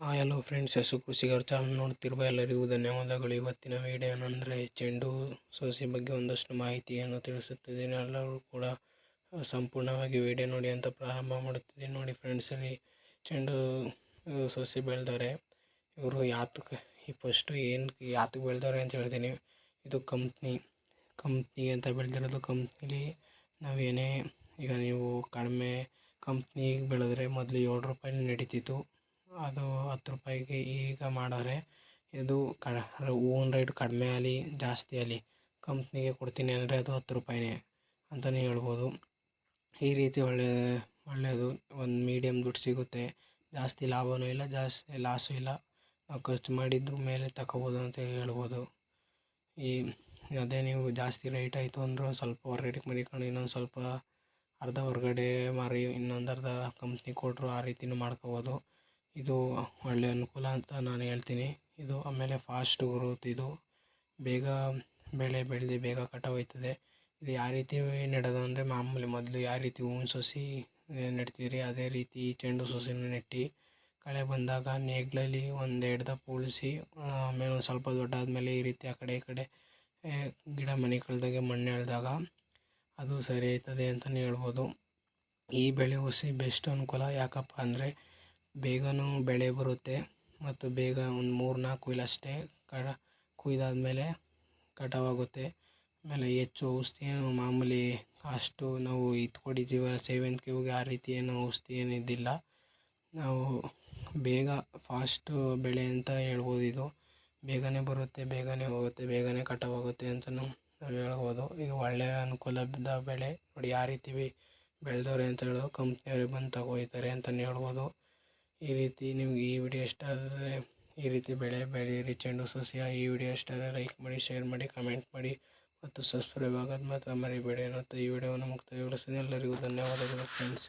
Hello friends. ಹೆಸರು ಖುಷಿ channel ನೋಡ್ತಿರುವ ಎಲ್ಲರಿಗೂ ಧನ್ಯವಾದಗಳು. ಇವತ್ತಿನ ವಿಡಿಯೋ ಏನಂದರೆ ಚೆಂಡು ಸೋಸಿ ಬಗ್ಗೆ ಒಂದಷ್ಟು ಮಾಹಿತಿಯನ್ನು ತಿಳಿಸುತ್ತಿದ್ದೀನಿ ಎಲ್ಲರೂ ಕೂಡ ಸಂಪೂರ್ಣವಾಗಿ ವಿಡಿಯೋ ನೋಡಿ ಅಂತ ಪ್ರಾರಂಭ ಮಾಡುತ್ತಿದ್ದೀನಿ. ನೋಡಿ ಫ್ರೆಂಡ್ಸ್ ಇಲ್ಲಿ ಚೆಂಡು ಸೋಸಿ ಸಸಿ ಬೆಳೆದಾರೆ. ಇವರು ಯಾತಕ್ಕೆ ಈ ಫಸ್ಟು ಏನು ಯಾತಕ್ಕೆ ಬೆಳೆದಾರೆ ಅಂತ ಹೇಳ್ತೀನಿ. ಇದು ಕಂಪ್ನಿ ಕಂಪ್ನಿ ಅಂತ ಬೆಳೆದಿರೋದು ಕಂಪ್ನಿಲಿ ನಾವೇನೇ, ಈಗ ನೀವು ಕಡಿಮೆ ಕಂಪ್ನಿಗೆ ಬೆಳೆದ್ರೆ ಮೊದಲು ಏಳು ರೂಪಾಯಿ ನಡೀತಿತ್ತು. ಅದು ಹತ್ತು ರೂಪಾಯಿಗೆ ಈಗ ಮಾಡಾರೆ. ಇದು ಕ ರೇಟ್ ಕಡಿಮೆ ಆಗಲಿ, ಜಾಸ್ತಿ ಆಗಲಿ ಕಂಪ್ನಿಗೆ ಕೊಡ್ತೀನಿ ಅಂದರೆ ಅದು ಹತ್ತು ರೂಪಾಯಿನೇ ಅಂತಲೇ ಹೇಳ್ಬೋದು. ಈ ರೀತಿ ಒಳ್ಳೆ ಒಳ್ಳೆಯದು ಒಂದು ಮೀಡಿಯಮ್ ದುಡ್ಡು ಸಿಗುತ್ತೆ. ಜಾಸ್ತಿ ಲಾಭವೂ ಇಲ್ಲ, ಜಾಸ್ತಿ ಲಾಸು ಇಲ್ಲ. ನಾವು ಖರ್ಚು ಮಾಡಿದ್ರ ಮೇಲೆ ತಗೋಬೋದು ಅಂತ ಹೇಳ್ಬೋದು. ಈ, ಅದೇ ನೀವು ಜಾಸ್ತಿ ರೇಟ್ ಆಯಿತು ಅಂದರೂ ಸ್ವಲ್ಪ ಹೊರಗಡೆಗೆ ಮರಿಕೊಂಡು ಇನ್ನೊಂದು ಸ್ವಲ್ಪ ಅರ್ಧ ಹೊರಗಡೆ ಮಾರಿ, ಇನ್ನೊಂದು ಅರ್ಧ ಕಂಪ್ನಿ ಕೊಟ್ಟರು ಆ ರೀತಿಯೂ ಮಾಡ್ಕೋಬೋದು. ಇದು ಒಳ್ಳೆಯ ಅನುಕೂಲ ಅಂತ ನಾನು ಹೇಳ್ತೀನಿ. ಇದು ಆಮೇಲೆ ಫಾಸ್ಟ್ ಗ್ರೋತ್ ಇದು. ಬೇಗ ಬೆಳೆ ಬೆಳೆದು ಬೇಗ ಕಟಾವು ಹೋಯ್ತದೆ ಇದು ಯಾವ ರೀತಿ ನೆಡೋದು ಅಂದರೆ ಮಾಮೂಲಿ ಮೊದಲು ಯಾವ ರೀತಿ ಹೂವಿನ ಸಸಿ ನೆಡ್ತೀರಿ ಅದೇ ರೀತಿ ಚೆಂಡು ಸಸಿನೂ ನೆಟ್ಟು. ಕಳೆ ಬಂದಾಗ ನೇಗಿಲಲ್ಲಿ ಒಂದು ದಪ್ಪ ಉಳಿಸಿ, ಆಮೇಲೆ ಒಂದು ಸ್ವಲ್ಪ ದೊಡ್ಡಾದಮೇಲೆ ಈ ರೀತಿ ಆ ಕಡೆ ಈ ಕಡೆ ಗಿಡ ಮನೆ ಕಳೆದಾಗೆ ಮಣ್ಣು ಎಳೆದಾಗ ಅದು ಸರಿ ಆಯ್ತದೆ ಅಂತಲೇ ಹೇಳ್ಬೋದು. ಈ ಬೆಳೆ ಹುಸಿ ಬೆಸ್ಟ್ ಅನುಕೂಲ ಯಾಕಪ್ಪ ಅಂದರೆ ಬೇಗನೂ ಬೆಳೆ ಬರುತ್ತೆ ಮತ್ತು ಬೇಗ ಒಂದು ಮೂರು ನಾಲ್ಕು ಕುಯ್ಲು ಅಷ್ಟೇ ಕಡ ಕುಯ್ದಾದ್ಮೇಲೆ ಕಟಾವಾಗುತ್ತೆ. ಆಮೇಲೆ ಹೆಚ್ಚು ಔಷಧಿ ಏನು ಮಾಮೂಲಿ ಅಷ್ಟು ನಾವು ಇದು ಸೇವಂತಿಗೆ ಹೂವಿಗೆ ಆ ರೀತಿ ಏನು ಔಷಧಿ ಏನು ಇದ್ದಿಲ್ಲ. ನಾವು ಬೇಗ ಫಾಸ್ಟು ಬೆಳೆ ಅಂತ ಹೇಳ್ಬೋದು ಇದು. ಬೇಗನೆ ಬರುತ್ತೆ, ಬೇಗನೆ ಹೋಗುತ್ತೆ, ಬೇಗನೆ ಕಟಾವಾಗುತ್ತೆ ಅಂತಲೂ ನಾವು ಹೇಳ್ಬೋದು. ಈಗ ಒಳ್ಳೆಯ ಅನುಕೂಲದ ಬೆಳೆ ನೋಡಿ ಯಾವ ರೀತಿ ಬೆಳೆದವ್ರೆ ಅಂತ ಹೇಳೋದು ಕಂಪ್ನಿಯವ್ರಿಗೆ ಬಂದು ತಗೋಯ್ತಾರೆ ಅಂತಲೇ ಹೇಳ್ಬೋದು. ಈ ರೀತಿ ನಿಮ್ಗೆ ಈ ವಿಡಿಯೋ ಇಷ್ಟ ಆದರೆ ಈ ರೀತಿ ಬೆಳೆ ಬೆಳೀರಿ ಚೆಂಡು ಸಸ್ಯ ಈ ವಿಡಿಯೋ ಇಷ್ಟ ಆದರೆ ಲೈಕ್ ಮಾಡಿ ಶೇರ್ ಮಾಡಿ ಕಮೆಂಟ್ ಮಾಡಿ ಮತ್ತು ಸಬ್ಸ್ಕ್ರೈಬ್ ಆಗೋದು ಮಾತ್ರ ಮರಿಬೇಡಿ ಅನ್ನುತ್ತಾ ಈ ವಿಡಿಯೋವನ್ನು ಮುಕ್ತಾಯಗೊಳಿಸಿದೆ. ಎಲ್ಲರಿಗೂ ಧನ್ಯವಾದಗಳು ಫ್ರೆಂಡ್ಸ್